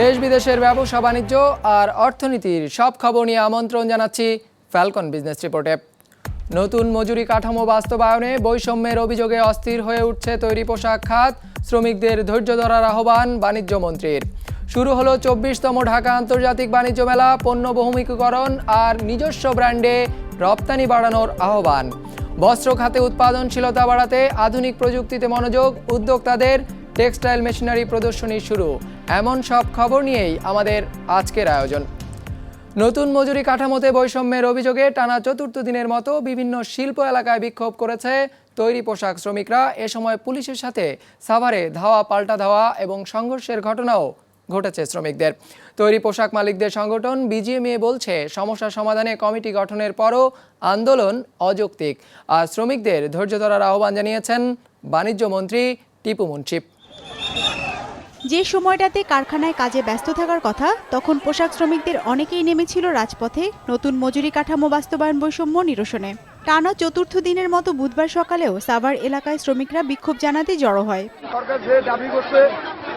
দেশ বিদেশের ব্যবসা বাণিজ্য আর অর্থনীতির সব খবর নিয়ে আমন্ত্রণ জানাচ্ছি ফ্যালকন বিজনেস রিপোর্টে নতুন মজুরি কাঠামো বাস্তবায়নে বৈষম্যের অভিযোগে অস্থির হয়ে উঠছে তৈরি পোশাক খাত, শ্রমিকদের ধৈর্য ধরার আহ্বান বাণিজ্য মন্ত্রীর। শুরু হলো চব্বিশতম ঢাকা আন্তর্জাতিক বাণিজ্য মেলা, পণ্য বহুমুখীকরণ আর নিজস্ব ব্র্যান্ডে রপ্তানি বাড়ানোর আহ্বান। বস্ত্র খাতে উৎপাদনশীলতা বাড়াতে আধুনিক প্রযুক্তিতে মনোযোগ, উদ্যোক্তাদের টেক্সটাইল মেশিনারি প্রদর্শনী শুরু। এমন সব খবর নিয়েই আমাদের আজকের আয়োজন। নতুন মজুরি কাঠামোতে বৈষম্যের অভিযোগে টানা চতুর্থ দিনের মতো বিভিন্ন শিল্প এলাকায় বিক্ষোভ করেছে তৈরি পোশাক শ্রমিকরা। এ সময় পুলিশের সাথে সাভারে ধাওয়া, পাল্টা ধাওয়া এবং সংঘর্ষের ঘটনাও ঘটেছে শ্রমিকদের। তৈরি পোশাক মালিকদের সংগঠন বিজিএমএ বলছে, সমস্যা সমাধানে কমিটি গঠনের পরও আন্দোলন অযৌক্তিক। আর শ্রমিকদের ধৈর্য ধরার আহ্বান জানিয়েছেন বাণিজ্য মন্ত্রী টিপু মুন্সিপ যে সময়টাতে কারখানায় কাজে ব্যস্ত থাকার কথা তখন পোশাক শ্রমিকদের অনেকেই নেমেছিল রাজপথে নতুন মজুরি কাঠামো বাস্তবায়ন বৈষম্য নিরসনে। টানা চতুর্থ দিনের মতো বুধবার সকালেও সাভার এলাকায় শ্রমিকরা বিক্ষোভ জানাতে জড়ো হয়। সরকার যে দাবি করছে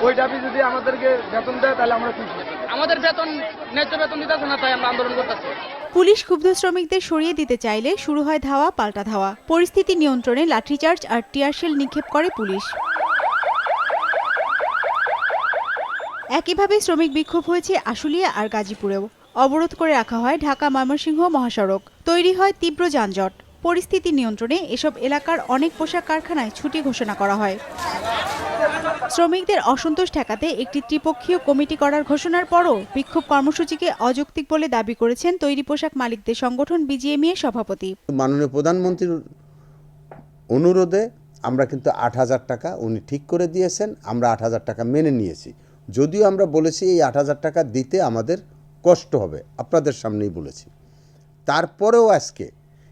ওই দাবি যদি আমাদেরকে বেতন দেয় তাহলে আমরা খুশি। আমাদের বেতন ন্যায্য বেতন দিতেছে না তাই আমরা আন্দোলন করতেছি। পুলিশ ক্ষুব্ধ শ্রমিকদের সরিয়ে দিতে চাইলে শুরু হয় ধাওয়া পাল্টা ধাওয়া। পরিস্থিতি নিয়ন্ত্রণে লাঠিচার্জ আর টিয়ারশেল নিক্ষেপ করে পুলিশ। একইভাবে শ্রমিক বিক্ষোভ হয়েছে আশুলিয়া আর গাজীপুরেও। অবরোধ করে রাখা হয় ঢাকা ময়মনসিংহ মহাসড়ক। তৈরি হয় তীব্র যানজট। পরিস্থিতি নিয়ন্ত্রণে এসব এলাকার অনেক পোশাক কারখানায় ছুটি ঘোষণা করা হয়। শ্রমিকদের অসন্তোষ ঠেকাতে একটি ত্রিপক্ষীয় কমিটি করার ঘোষণার পরও বিক্ষোভ কর্মসূচিকে অযৌক্তিক বলে দাবি করেছেন তৈরি পোশাক মালিকদের সংগঠন বিজিএমইএ সভাপতি। মাননীয় প্রধানমন্ত্রীর অনুরোধে আমরা কিন্তু আট হাজার টাকা উনি ঠিক করে দিয়েছেন, আমরা আট হাজার টাকা মেনে নিয়েছি। যদিও আমরা বলেছি এই আট হাজার টাকা দিতে আমাদের কষ্ট হবে, আপনাদের সামনেই বলেছি। তারপরেও আজকে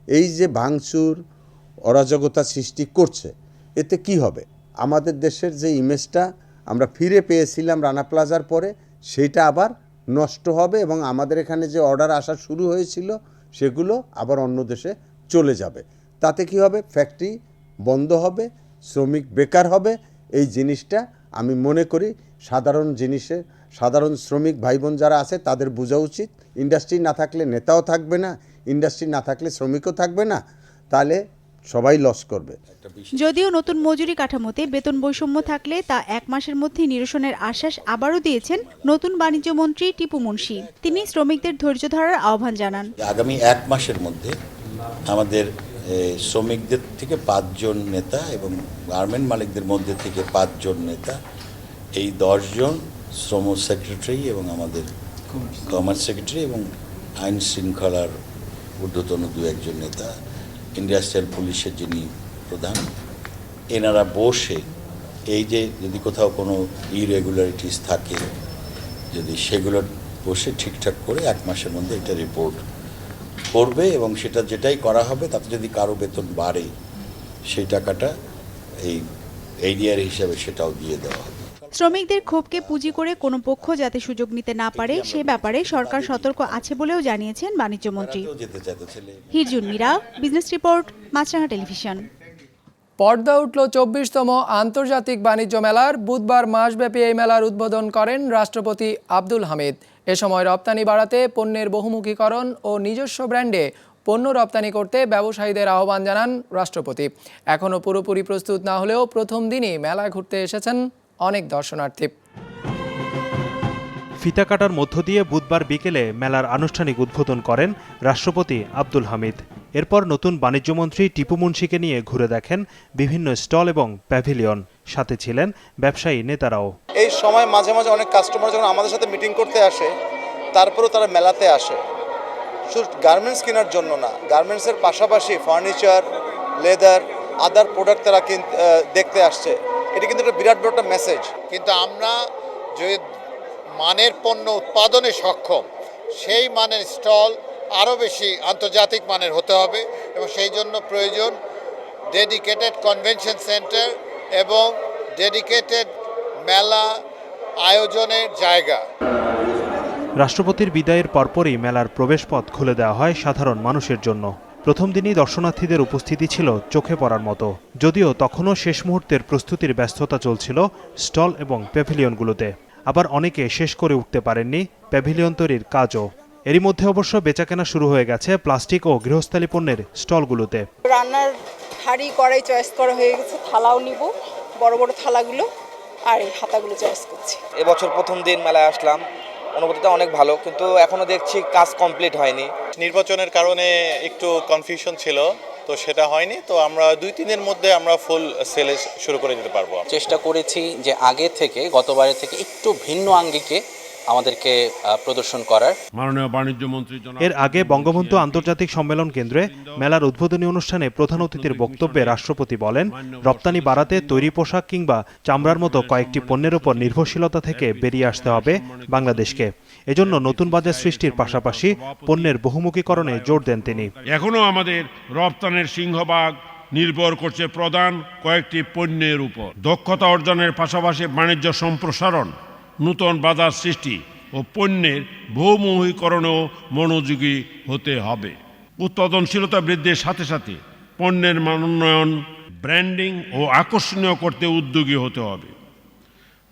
এই যে ভাঙচুর, অরাজকতা সৃষ্টি করছে, এতে কি হবে? আমাদের দেশের যে ইমেজটা আমরা ফিরে পেয়েছিলাম রানা প্লাজার পরে, সেইটা আবার নষ্ট হবে এবং আমাদের এখানে যে অর্ডার আসা শুরু হয়েছিল, সেগুলো আবার অন্য দেশে চলে যাবে। তাতে কি হবে? ফ্যাক্টরি বন্ধ হবে, শ্রমিক বেকার হবে, এই জিনিসটা আমি মনে করি সাধারণ জিনিসে সাধারণ শ্রমিক ভাই বোন যারা আছে তাদের বোঝা উচিত। ইন্ডাস্ট্রি না থাকলে নেতাও থাকবে না ইন্ডাস্ট্রি না থাকলে শ্রমিকও থাকবে না তাহলে সবাই লস করবে। যদিও নতুন মজুরি কাঠামোতে বেতন বৈষম্য থাকলে তা এক মাসের মধ্যে নিরসনের আশ্বাস আবারও দিয়েছেন নতুন বাণিজ্য মন্ত্রী টিপু মুন্সি। তিনি শ্রমিকদের ধৈর্য ধরার আহ্বান জানান। আগামী এক মাসের মধ্যে আমাদের শ্রমিকদের থেকে পাঁচজন নেতা এবং গার্মেন্ট মালিকদের মধ্যে থেকে পাঁচজন নেতা এই দশজন শ্রম সেক্রেটারি এবং আমাদের কমার্স সেক্রেটারি এবং আইন শৃঙ্খলার ঊর্ধ্বতন দু একজন নেতা ইন্ডাস্ট্রিয়াল পুলিশের যিনি প্রধান এনারা বসে এই যে যদি কোথাও কোনো ইরেগুলারিটিস থাকে যদি সেগুলো বসে ঠিকঠাক করে এক মাসের মধ্যে এটা রিপোর্ট করবে এবং সেটা যেটাই করা হবে তাতে যদি কারও বেতন বাড়ে সেই টাকাটা এই এরিয়ার হিসাবে সেটাও দিয়ে দেওয়া হবে। শ্রমিকদের ক্ষোভকে পুঁজি করে কোনো পক্ষ যাতে সুযোগ নিতে না পারে সে ব্যাপারে সরকার সতর্ক আছে বলেও জানিয়েছেন বাণিজ্য মন্ত্রী Hirjun Mira business report Maasranga television. পর্দা উঠল চব্বিশতম আন্তর্জাতিক বাণিজ্য মেলার। বুধবার মাসব্যাপী এই মেলার উদ্বোধন করেন রাষ্ট্রপতি আব্দুল হামিদ। এ সময় রপ্তানি বাড়াতে পণ্যের বহুমুখীকরণ ও নিজস্ব ব্র্যান্ডে পণ্য রপ্তানি করতে ব্যবসায়ীদের আহ্বান জানান রাষ্ট্রপতি। এখনও পুরোপুরি প্রস্তুত না হলেও প্রথম দিনই মেলায় ঘুরতে এসেছেন অনেক দর্শনার্থী। ফিতা কাটার মধ্য দিয়ে বুধবার বিকেলে মেলার আনুষ্ঠানিক উদ্বোধন করেন রাষ্ট্রপতি আব্দুল হামিদ। এরপর নতুন বাণিজ্যমন্ত্রী টিপু মুন্সিকে নিয়ে ঘুরে দেখেন বিভিন্ন স্টল এবং প্যাভিলিয়ন। সাথে ছিলেন ব্যবসায়ী নেতারাও। এই সময় মাঝে মাঝে অনেক কাস্টমার যখন আমাদের সাথে মিটিং করতে আসে তারপরেও তারা মেলাতে আসে। শুধু গার্মেন্টস কেনার জন্য না গার্মেন্টসের পাশাপাশি ফার্নিচার লেদার আদার প্রোডাক্ট তারা দেখতে আসছে। এটা কিন্তু একটা বিরাট বড় একটা মেসেজ কিন্তু আমরা যদি মানের পণ্য উৎপাদনে সক্ষম সেই মানের স্টল আরও বেশি আন্তর্জাতিক মানের হতে হবে এবং সেই জন্য প্রয়োজন ডেডিকেটেড কনভেনশন সেন্টার এবং ডেডিকেটেড মেলা আয়োজনের জায়গা। রাষ্ট্রপতির বিদায়ের পরপরই মেলার প্রবেশপথ খুলে দেওয়া হয় সাধারণ মানুষের জন্য। প্রথম দিনই দর্শনার্থীদের উপস্থিতি ছিল চোখে পড়ার মতো। যদিও তখনও শেষ মুহূর্তের প্রস্তুতির ব্যস্ততা চলছিল স্টল এবং প্যাভিলিয়নগুলোতে। আবার অনেকে শেষ করে উঠতে পারেননি প্যাভিলিয়ন তৈরির কাজও। এরই মধ্যে অবশ্য বেচাকেনা শুরু হয়ে গেছে প্লাস্টিক ও গৃহস্থালী পণ্যের স্টলগুলোতে। রান্নার হাঁড়ি কড়াই চয়েস করা হয়ে গেছে। থালাও নিব বড় বড় থালাগুলো আর এই হাতাগুলো চয়েস করছি। এবছর প্রথম দিন মেলায় আসলাম। অনুভূতিটা অনেক ভালো কিন্তু এখনও দেখছি কাজ কমপ্লিট হয়নি। নির্বাচনের কারণে একটু কনফিউশন ছিল তো সেটা হয়নি তো আমরা দুই তিনের মধ্যে আমরা ফুল সেলে শুরু করে দিতে পারব। চেষ্টা করেছি যে আগে থেকে গতবারের থেকে একটু ভিন্ন আঙ্গিকে আমাদেরকে প্রদর্শন করার। মাননীয় বাণিজ্য মন্ত্রী এর আগে বঙ্গবন্ধু আন্তর্জাতিক সম্মেলন কেন্দ্রে মেলার উদ্বোধনী অনুষ্ঠানে প্রধান অতিথির বক্তব্যে রাষ্ট্রপতি বলেন রপ্তানি বাড়াতে তৈরি পোশাক কিংবা চামড়ার মতো কয়েকটি পণ্যের উপর নির্ভরশীলতা থেকে বেরিয়ে আসতে হবে বাংলাদেশকে। এজন্য নতুন বাজার সৃষ্টির পাশাপাশি পণ্যের বহুমুখীকরণে জোর দেন তিনি। এখনও আমাদের রপ্তানির সিংহভাগ নির্ভর করছে প্রধান কয়েকটি পণ্যের উপর। দক্ষতা অর্জনের পাশাপাশি বাণিজ্য সম্প্রসারণ নূতন বাজার সৃষ্টি ও পণ্যের বহুমুখীকরণেও মনোযোগী হতে হবে। উৎপাদনশীলতা বৃদ্ধির সাথে সাথে পণ্যের মানোন্নয়ন ব্র্যান্ডিং ও আকর্ষণীয় করতে উদ্যোগী হতে হবে।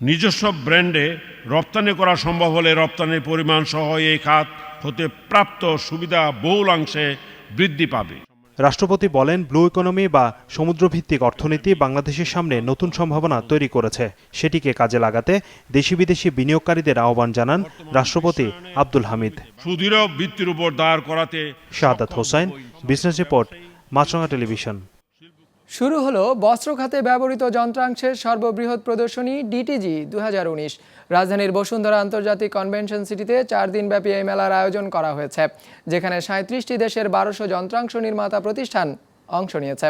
নিজস্ব ব্র্যান্ডে রপ্তানি করা সম্ভব হলে রপ্তানির পরিমাণ সহ এই খাত হতে প্রাপ্ত সুবিধা বহুলাংশে বৃদ্ধি পাবে। রাষ্ট্রপতি বলেন ব্লু ইকোনমি বা সমুদ্রভিত্তিক অর্থনীতি বাংলাদেশের সামনে নতুন সম্ভাবনা তৈরি করেছে। সেটিকে কাজে লাগাতে দেশি বিদেশি বিনিয়োগকারীদের আহ্বান জানান রাষ্ট্রপতি আব্দুল হামিদ। সুদৃঢ় ভিত্তির উপর দাঁড় করাতে Shahadat Hossain business report Maasranga television. শুরু হলো বস্ত্র খাতে ব্যবহৃত যন্ত্রাংশের সর্ববৃহৎ প্রদর্শনী ডিটিজি দু হাজার উনিশ। রাজধানীর বসুন্ধরা আন্তর্জাতিক কনভেনশন সিটিতে চার দিনব্যাপী এই মেলার আয়োজন করা হয়েছে, যেখানে সাঁত্রিশটি দেশের বারোশো যন্ত্রাংশ নির্মাতা প্রতিষ্ঠান অংশ নিয়েছে।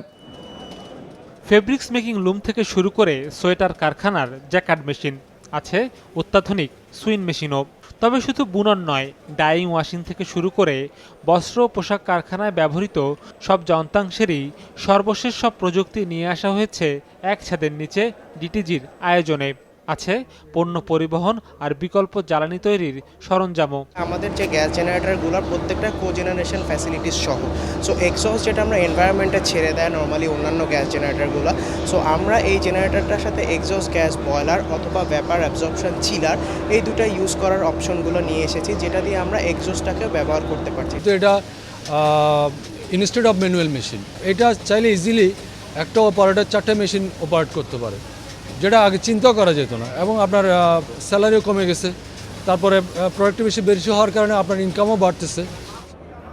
ফেব্রিক্স মেকিং লুম থেকে শুরু করে সোয়েটার কারখানার জ্যাকার্ড মেশিন আছে, অত্যাধুনিক সুইন মেশিনও। তবে শুধু বুনন নয়, ডাইং ওয়াশিং থেকে শুরু করে বস্ত্র ও পোশাক কারখানায় ব্যবহৃত সব যন্ত্রাংশেরই সর্বশেষ সব প্রযুক্তি নিয়ে আসা হয়েছে এক ছাদের নিচে ডিটিজির আয়োজনে। আছে পণ্য পরিবহন আর বিকল্প জ্বালানি তৈরির সরঞ্জামও। আমাদের যে গ্যাস জেনারেটরগুলো প্রত্যেকটা কো জেনারেশন ফ্যাসিলিটিস সহ। সো এক্সস যেটা আমরা এনভায়রনমেন্টে ছেড়ে দেয় নর্মালি অন্যান্য গ্যাস জেনারেটরগুলো। সো আমরা এই জেনারেটরটার সাথে এক্সস গ্যাস বয়লার অথবা ব্যাপার অ্যাবজর্পশন চিলার এই দুটো ইউজ করার অপশনগুলো নিয়ে এসেছি যেটা দিয়ে আমরা এক্সহস্টটাকেও ব্যবহার করতে পারছি। তো এটা ইনস্টেড অফ ম্যানুয়াল মেশিন এটা চাইলে ইজিলি একটা অপারেটর চারটে মেশিন অপারেট করতে পারে। যেটা আগে চিন্তা করা যেত না, এবং আপনার স্যালারিও কমে গেছে, তারপরে প্রোডাক্টিভিটি বেশি হওয়ার কারণে আপনার ইনকামও বাড়তেছে।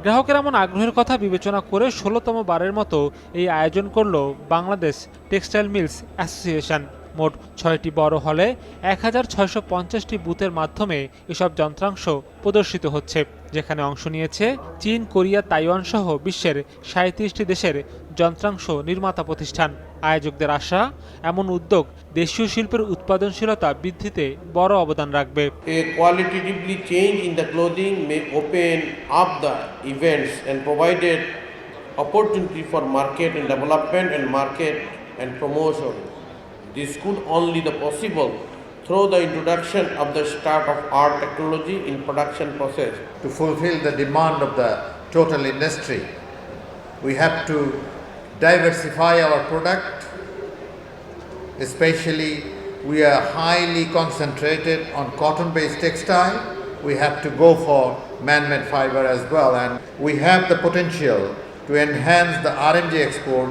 গ্রাহকের এমন আগ্রহের কথা বিবেচনা করে ষোলোতম বারের মতো এই আয়োজন করল বাংলাদেশ টেক্সটাইল মিলস অ্যাসোসিয়েশন। মোট ছয়টি বড় হলে এক হাজার ছয়শো পঞ্চাশটি বুথের মাধ্যমে এসব যন্ত্রাংশ প্রদর্শিত হচ্ছে, যেখানে অংশ নিয়েছে চীন, কোরিয়া, তাইওয়ান সহ বিশ্বের সাঁত্রিশটি দেশের যন্ত্রাংশ নির্মাতা প্রতিষ্ঠান। আয়োজকদের আশা এমন উদ্যোগ দেশীয় শিল্পের উৎপাদনশীলতা বৃদ্ধিতে বড় অবদান রাখবে A qualitatively change in the clothing may open up the events and provided opportunity for market and development and market and promotion. This could only the possible through the introduction of the start of art technology in production process. To fulfill the demand of the total industry, we have to diversify our product. Especially, we are highly concentrated on cotton based textile. We have to go for man made fiber as well, and we have the potential to enhance the RMG export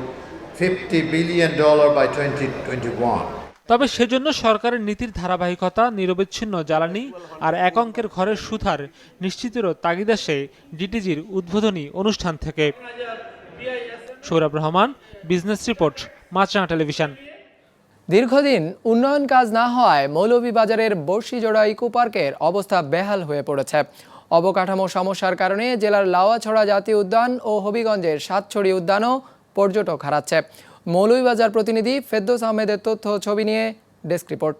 $50 billion by 2021. তবে সেজন্য সরকারের নীতির ধারাবাহিকতা নিরবিচ্ছিন্ন জ্বালানি আর এক অঙ্কের ঘরের সুধার নিশ্চিতেরও তাগিদ আসে ডিটিজির উদ্বোধনী অনুষ্ঠান থেকে Saurav Rahman business report Maasranga television দীর্ঘদিন উন্নয়ন কাজ না হওয়ায় মৌলভীবাজারের বর্ষিজোড়া ইকো পার্কের অবস্থা বেহাল হয়ে পড়েছে। অবকাঠামো সমস্যার কারণে জেলার লাওয়াছড়া জাতীয় উদ্যান ও হবিগঞ্জের সাতছড়ি উদ্যানও পর্যটক হারাচ্ছে। মৌলভীবাজার প্রতিনিধি ফেদ্দোস আহমেদের তথ্য ছবি নিয়ে ডেস্ক রিপোর্ট।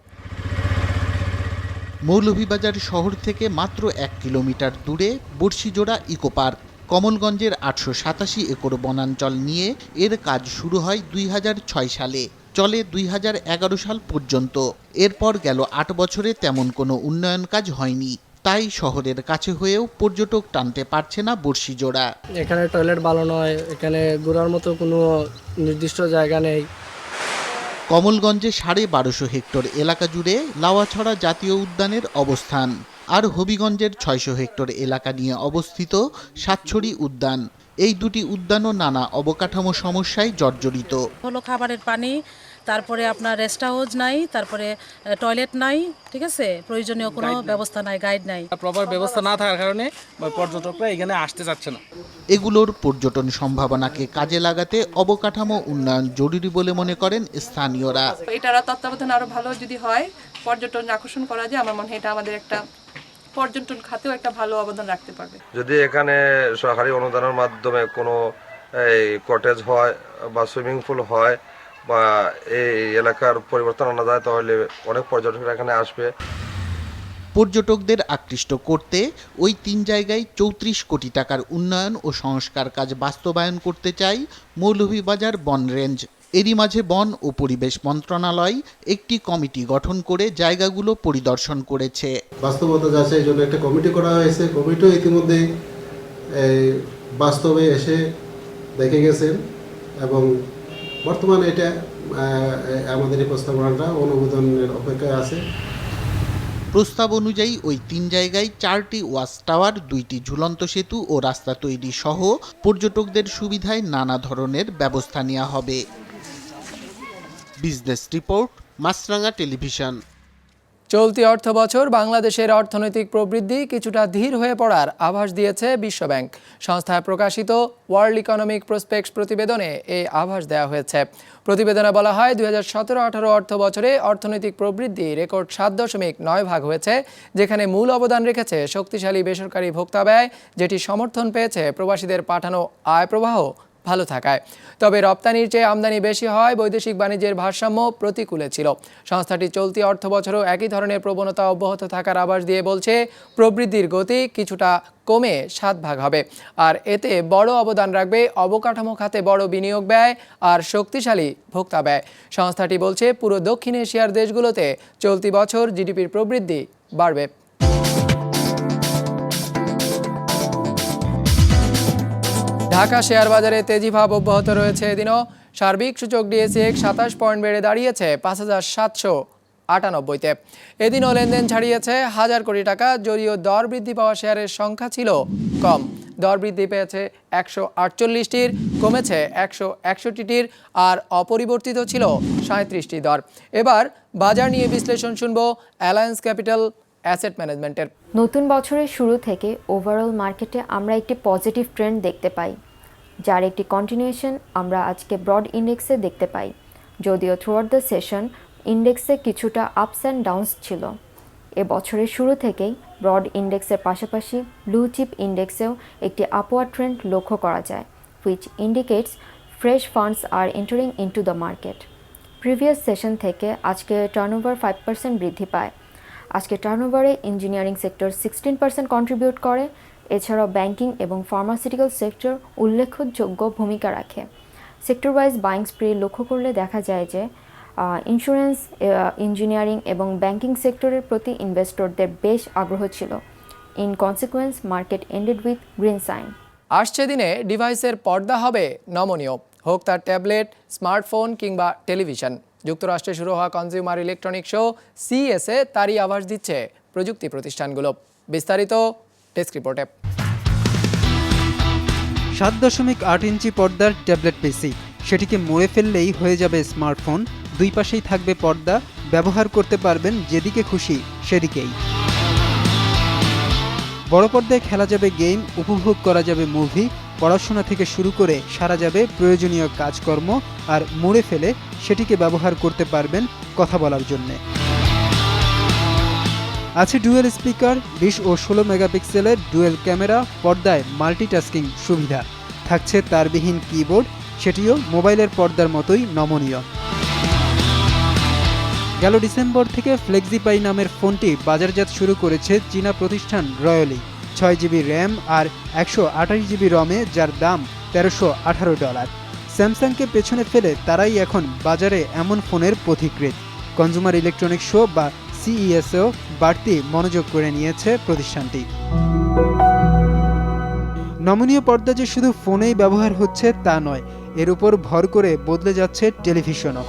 মৌলভীবাজার শহর থেকে মাত্র এক কিলোমিটার দূরে বর্ষিজোড়া ইকো পার্ক কমলগঞ্জের আটশো সাতাশি একর বনাঞ্চল নিয়ে এর কাজ শুরু হয় দুই হাজার ছয় সালে। চলে দুই হাজার এগারো সাল পর্যন্ত। এরপর গেল আট বছরে তেমন কোনো উন্নয়ন কাজ হয়নি। তাই শহরের কাছে হয়েও পর্যটক টানতে পারছে না বর্ষিজোড়া এখানে টয়লেট ভালো নয় এখানে ঘোরার মতো কোনো নির্দিষ্ট জায়গা নেই। কমলগঞ্জে সাড়ে বারোশো হেক্টর এলাকা জুড়ে লাওয়াছড়া জাতীয় উদ্যানের অবস্থান। আর হবিগঞ্জের ছয়শো হেক্টর এলাকা নিয়ে অবস্থিত সাতছড়ি উদ্যান। এই দুটি উদ্যানও নানা অবকাঠামো সমস্যায় জর্জরিত। হলো খাবারের পানি তারপরে আপনার রেস্ট হাউস নাই তারপরে টয়লেট নাই ঠিক আছে? প্রয়োজনীয় কোনো ব্যবস্থা নাই গাইড নাই। প্রপার ব্যবস্থা না থাকার কারণে পর্যটকরা এখানে আসতে চাচ্ছে না। এগুলোর পর্যটন সম্ভাবনাকে কাজে লাগাতে অবকাঠামো উন্নয়ন জরুরি বলে মনে করেন স্থানীয়রা। এটার তত্ত্বাবধান আরও ভালো যদি হয় পর্যটন আকর্ষণ করা যায় আমার মনে হয় এটা আমাদের একটা পর্যটন খাতেও একটা ভালো অবদান রাখতে পারবে। যদি এখানে সরকারি অনুদানের মাধ্যমে কোনো এই কটেজ হয় বা সুইমিং পুল হয় বা এই এলাকার পরিবর্তন আনা যায় তাহলে অনেক পর্যটকরা এখানে আসবে। পর্যটকদের আকৃষ্ট করতে ওই তিন জায়গায় চৌত্রিশ কোটি টাকার উন্নয়ন ও সংস্কার কাজ বাস্তবায়ন করতে চাই মৌলভীবাজার বন রেঞ্জ। এরই মাঝে বন ও পরিবেশ মন্ত্রণালয় একটি কমিটি গঠন করে জায়গাগুলো পরিদর্শন করেছে। বাস্তবতা যাচাইয়ের জন্য একটা কমিটি করা হয়েছে। কমিটিও ইতিমধ্যে বাস্তবে এসে দেখে গেছেন এবং বর্তমানে এটা আমাদের এই প্রস্তাবনাটা অনুমোদনের অপেক্ষায় আছে। প্রস্তাব অনুযায়ী ওই তিন জায়গায় চারটি ওয়াচ টাওয়ার দুইটি ঝুলন্ত সেতু ও রাস্তা তৈরি সহ পর্যটকদের সুবিধায় নানা ধরনের ব্যবস্থা নেওয়া হবে। বিজনেস রিপোর্ট মাছরাঙ্গা টেলিভিশন চলতি অর্থ বছর বাংলাদেশের অর্থনৈতিক প্রবৃদ্ধি কিছুটা ধীর হয়ে পড়ার আভাস দিয়েছে বিশ্বব্যাংক। সংস্থায় প্রকাশিত ওয়ার্ল্ড ইকোনমিক প্রসপেক্টস প্রতিবেদনে এই আভাস দেওয়া হয়েছে। প্রতিবেদনে বলা হয়, দুই হাজার সতেরো আঠারো অর্থ বছরে অর্থনৈতিক প্রবৃদ্ধি রেকর্ড সাত দশমিক নয় ভাগ হয়েছে, যেখানে মূল অবদান রেখেছে শক্তিশালী বেসরকারি ভোক্তা ব্যয়, যেটি সমর্থন পেয়েছে প্রবাসীদের পাঠানো আয় প্রবাহ ভালো থাকায়। তবে রপ্তানির চেয়ে আমদানি বেশি হয় বৈদেশিক বাণিজ্যের ভারসাম্য প্রতিকূলে ছিল। সংস্থাটি চলতি অর্থ বছরও একই ধরনের প্রবণতা অব্যাহত থাকার আভাস দিয়ে বলছে, প্রবৃদ্ধির গতি কিছুটা কমে সাত ভাগ হবে। আর এতে বড় অবদান রাখবে অবকাঠামো খাতে বড় বিনিয়োগ ব্যয় আর শক্তিশালী ভোক্তা ব্যয়। সংস্থাটি বলছে, পুরো দক্ষিণ এশিয়ার দেশগুলোতে চলতি বছর জিডিপির প্রবৃদ্ধি বাড়বে। ঢাকা শেয়ার বাজারে তেজিভাব অব্যাহত রয়েছে এদিনও। সার্বিক সূচক ডিএসিএক্স সাতাশ পয়েন্ট বেড়ে দাঁড়িয়েছে পাঁচ হাজার সাতশো আটানব্বইতে। এদিনও লেনদেন ছাড়িয়েছে হাজার কোটি টাকা, যদিও দর বৃদ্ধি পাওয়া শেয়ারের সংখ্যা ছিল কম। দর বৃদ্ধি পেয়েছে একশো আটচল্লিশটির, কমেছে একশো একষট্টিটির, আর অপরিবর্তিত ছিল সাঁত্রিশটি দর। এবার বাজার নিয়ে বিশ্লেষণ শুনব অ্যালায়েন্স ক্যাপিটাল অ্যাসেট ম্যানেজমেন্টের। নতুন বছরের শুরু থেকে ওভারঅল মার্কেটে আমরা একটি পজিটিভ ট্রেন্ড দেখতে পাই। যার একটি কন্টিনিউশন আমরা আজকে ব্রড ইন্ডেক্সে দেখতে পাই। যদিও থ্রুআউট দ্য সেশন ইন্ডেক্সে কিছুটা আপস অ্যান্ড ডাউনস ছিল। এ বছরের শুরু থেকেই ব্রড ইন্ডেক্সের পাশাপাশি ব্লু চিপ ইন্ডেক্সেও একটি আপওয়ার্ড ট্রেন্ড লক্ষ্য করা যায় which indicates fresh funds are entering into the market previous session থেকে আজকে টার্নওভার ফাইভ পার্সেন্ট বৃদ্ধি পায়। আজকে টার্নওভারে engineering sector sixteen percent contribute করে এছাড়াও ব্যাংকিং এবং ফার্মাসিউটিক্যাল সেক্টর উল্লেখযোগ্য ভূমিকা রাখে। সেক্টর ওয়াইজ বাইং স্প্রে লক্ষ্য করলে দেখা যায় যে ইন্স্যুরেন্স ইঞ্জিনিয়ারিং এবং ব্যাংকিং সেক্টরের প্রতি ইনভেস্টরদের বেশ আগ্রহ ছিল। In consequence market ended with green sign আসছে দিনে ডিভাইসের পর্দা হবে নমনীয়। হোক তার ট্যাবলেট, স্মার্টফোন কিংবা টেলিভিশন। যুক্তরাষ্ট্রে শুরু হওয়া কনজিউমার ইলেকট্রনিক শো সিএসএ তারই আভাস দিচ্ছে প্রযুক্তি প্রতিষ্ঠানগুলো। বিস্তারিত ডেস্ক রিপোর্টে। সাত দশমিক আট ইঞ্চি পর্দার ট্যাবলেট পিসি সেটিকে মুড়ে ফেললেই হয়ে যাবে স্মার্টফোন। দুই পাশেই থাকবে পর্দা। ব্যবহার করতে পারবেন যেদিকে খুশি, সেদিকেই। বড় পর্দায় খেলা যাবে গেম, উপভোগ করা যাবে মুভি, পড়াশোনা থেকে শুরু করে সারা যাবে প্রয়োজনীয় কাজকর্ম, আর মুড়ে ফেলে সেটিকে ব্যবহার করতে পারবেন কথা বলার জন্যে। আছে ডুয়েল স্পিকার, বিশ ও ষোলো মেগাপিক্সেলের ডুয়েল ক্যামেরা, পর্দায় মাল্টিটাস্কিং সুবিধা। থাকছে তারবিহীন কিবোর্ড, সেটিও মোবাইলের পর্দার মতোই নমনীয়। গেল ডিসেম্বর থেকে ফ্লেক্সিপাই নামের ফোনটি বাজারজাত শুরু করেছে চীনা প্রতিষ্ঠান রয়্যালি। ছয় জিবি র্যাম আর একশো আঠাশ জিবি রমে, যার দাম তেরোশো আঠারো ডলার। স্যামসাংকে পেছনে ফেলে তারাই এখন বাজারে এমন ফোনের পথিকৃৎ। কনজুমার ইলেকট্রনিক শো বা সিইএসও বাড়তি মনোযোগ করে নিয়েছে প্রতিষ্ঠানটি। নমনীয় পর্দা যে শুধু ফোনেই ব্যবহার হচ্ছে তা নয়, এর উপর ভর করে বদলে যাচ্ছে টেলিভিশনও।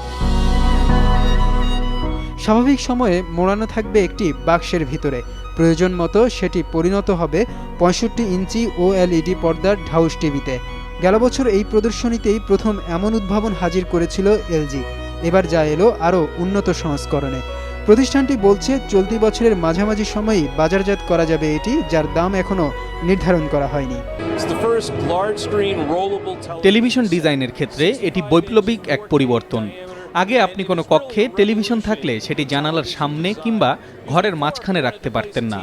স্বাভাবিক সময়ে মোড়ানো থাকবে একটি বাক্সের ভিতরে। প্রয়োজন মতো সেটি পরিণত হবে পঁয়ষট্টি ইঞ্চি ওএলইডি পর্দার ঢাউস টিভিতে। গেল বছর এই প্রদর্শনীতেই প্রথম এমন উদ্ভাবন হাজির করেছিল এলজি। এবার যা এলো আরও উন্নত সংস্করণে। প্রতিষ্ঠানটি বলছে চলতি বছরের মাঝামাঝি সময়েই বাজারজাত করা যাবে এটি যার দাম এখনও নির্ধারণ করা হয়নি। টেলিভিশন ডিজাইনের ক্ষেত্রে এটি বৈপ্লবিক এক পরিবর্তন। আগে আপনি কোনো কক্ষে টেলিভিশন থাকলে সেটি জানালার সামনে কিংবা ঘরের মাঝখানে রাখতে পারতেন না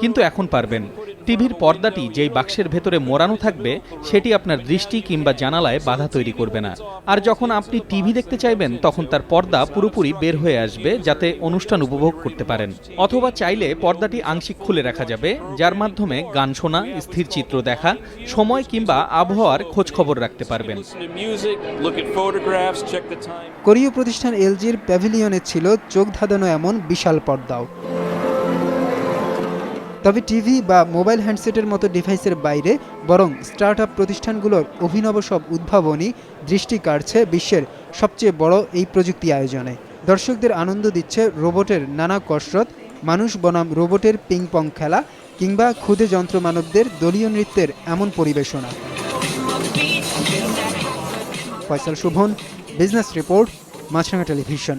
কিন্তু এখন পারবেন। টিভির পর্দাটি যেই বাক্সের ভেতরে মোড়ানো থাকবে, সেটি আপনার দৃষ্টি কিংবা জানালায় বাধা তৈরি করবে না। আর যখন আপনি টিভি দেখতে চাইবেন, তখন তার পর্দা পুরোপুরি বের হয়ে আসবে, যাতে অনুষ্ঠান উপভোগ করতে পারেন। অথবা চাইলে পর্দাটি আংশিক খুলে রাখা যাবে, যার মাধ্যমে গান শোনা, স্থির চিত্র দেখা, সময় কিংবা আবহাওয়ার খোঁজ খবর রাখতে পারবেন। কোরীয় প্রতিষ্ঠান এলজির প্যাভিলিয়নে ছিল চোখ ধাঁধানো এমন বিশাল পর্দাও। তবে টিভি বা মোবাইল হ্যান্ডসেটের মতো ডিভাইসের বাইরে বরং স্টার্ট আপ প্রতিষ্ঠানগুলোর অভিনব সব উদ্ভাবনী দৃষ্টি কাড়ছে বিশ্বের সবচেয়ে বড় এই প্রযুক্তি আয়োজনে। দর্শকদের আনন্দ দিচ্ছে রোবটের নানা কসরত, মানুষ বনাম রোবটের পিং পং খেলা কিংবা ক্ষুদে যন্ত্রমানবদের দলীয় নৃত্যের এমন পরিবেশনা। Faisal Shovon, business report, Maasranga television.